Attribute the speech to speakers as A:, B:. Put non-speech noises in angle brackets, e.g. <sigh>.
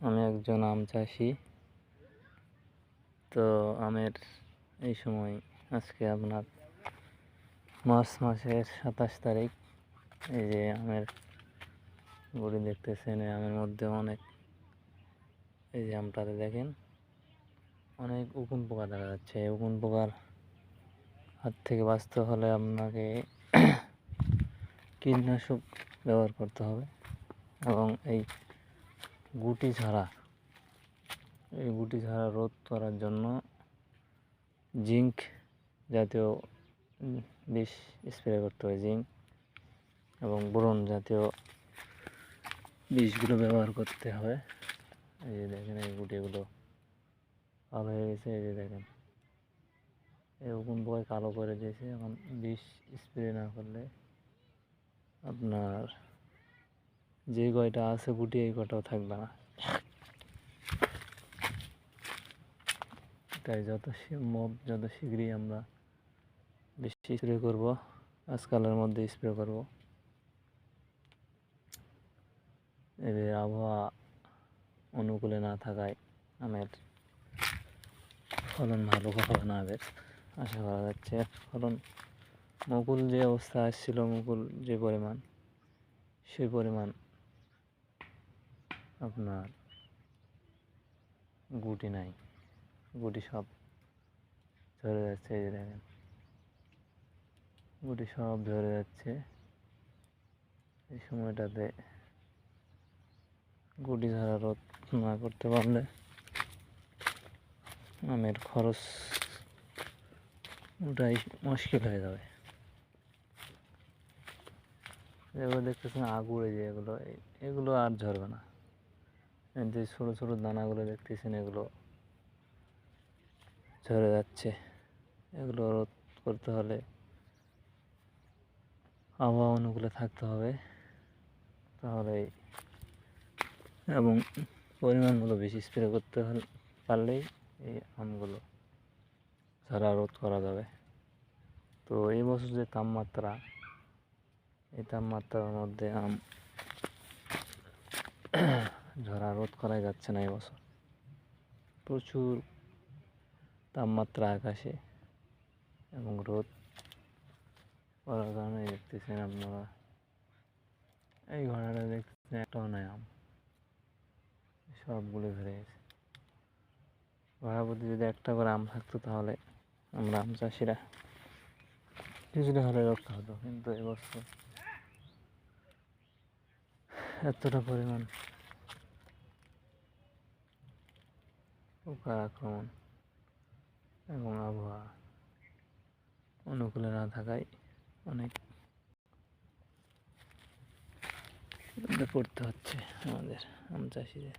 A: আমি একজন আম চাষি। তো আমের এই সময় আজকে আপনার মার্চ মাসের সাতাশ তারিখ। এই যে আমের গুড়ি দেখতেছেন আমের মধ্যে অনেক এই যে আমটাতে দেখেন, অনেক উকুন পোকা দেখা যাচ্ছে। এই উকুন পোকার হাত থেকে বাঁচতে হলে আপনাকে <clears throat> কীটনাশক ব্যবহার করতে হবে এবং এই গুটি ছাড়া, এই গুটি ছাড়া রোধ করার জন্য জিঙ্ক জাতীয় বিষ স্প্রে করতে হয়, জিঙ্ক এবং বোরন জাতীয় বিষগুলো ব্যবহার করতে হবে। এই যে দেখেন, এই গুটিগুলো ভালো হয়ে গেছে, এই যে দেখেন। উকুন পোকায় কালো করে দিয়েছে, এখন বিষ স্প্রে না করলে আপনার যে কয়টা আছে গুটি এই কটাও থাকবে না। তাই যত সম্ভব যত শীঘ্রই আমরা বেশি স্প্রে করব, আজকালের মধ্যে স্প্রে করব। এদের আবহাওয়া অনুকূলে না থাকায় আমের ফলন ভালো হবে না এদের, আশা করা যাচ্ছে। ফলন মুকুল যে অবস্থা আসছিল, মুকুল যে পরিমাণ, সেই পরিমাণ আপনার গুটি নাই। গুটি সব ঝরে যাচ্ছে এই দেখেন। গুটি সব ঝরে যাচ্ছে। এই সময়টাতে গুটি ঝরা রোধ না করতে পারলে আমের খরচ ওটাই মুশকিল হয়ে যাবে। এগুলো দেখতেছেন আগুড়ে যে এগুলো এগুলো আর ঝরবে না। যে ছোটো ছোটো দানাগুলো দেখতেছেন, এগুলো ঝরে যাচ্ছে। এগুলো রোধ করতে হলে আবহাওয়া অনুকূলে থাকতে হবে। তাহলে এবং পরিমাণ মতো বেশি স্প্রে করতে পারলেই এই আমগুলো ঝরা রোধ করা যাবে। তো এই বছর যে তাপমাত্রা, এই তাপমাত্রার মধ্যে আম ঝরা রোধ করাই যাচ্ছে না এবছর প্রচুর তাপমাত্রা আকাশে এবং রোদ করার কারণে দেখতেছেন আপনারা। এই ঘোড়াটা দেখতেছেন একটাও নাই আম সবগুলো ধরে গেছে। ঘোড়ার প্রতি যদি একটা করে আম থাকতো তাহলে আমরা আম চাষিরা কিছুটা হলে রক্ষা হতো। কিন্তু এবছর এতটা পরিমাণ পোকার আক্রমণ এবং আবহাওয়া অনুকূলে না থাকায় অনেক পড়তে হচ্ছে আমাদের আম চাষিদের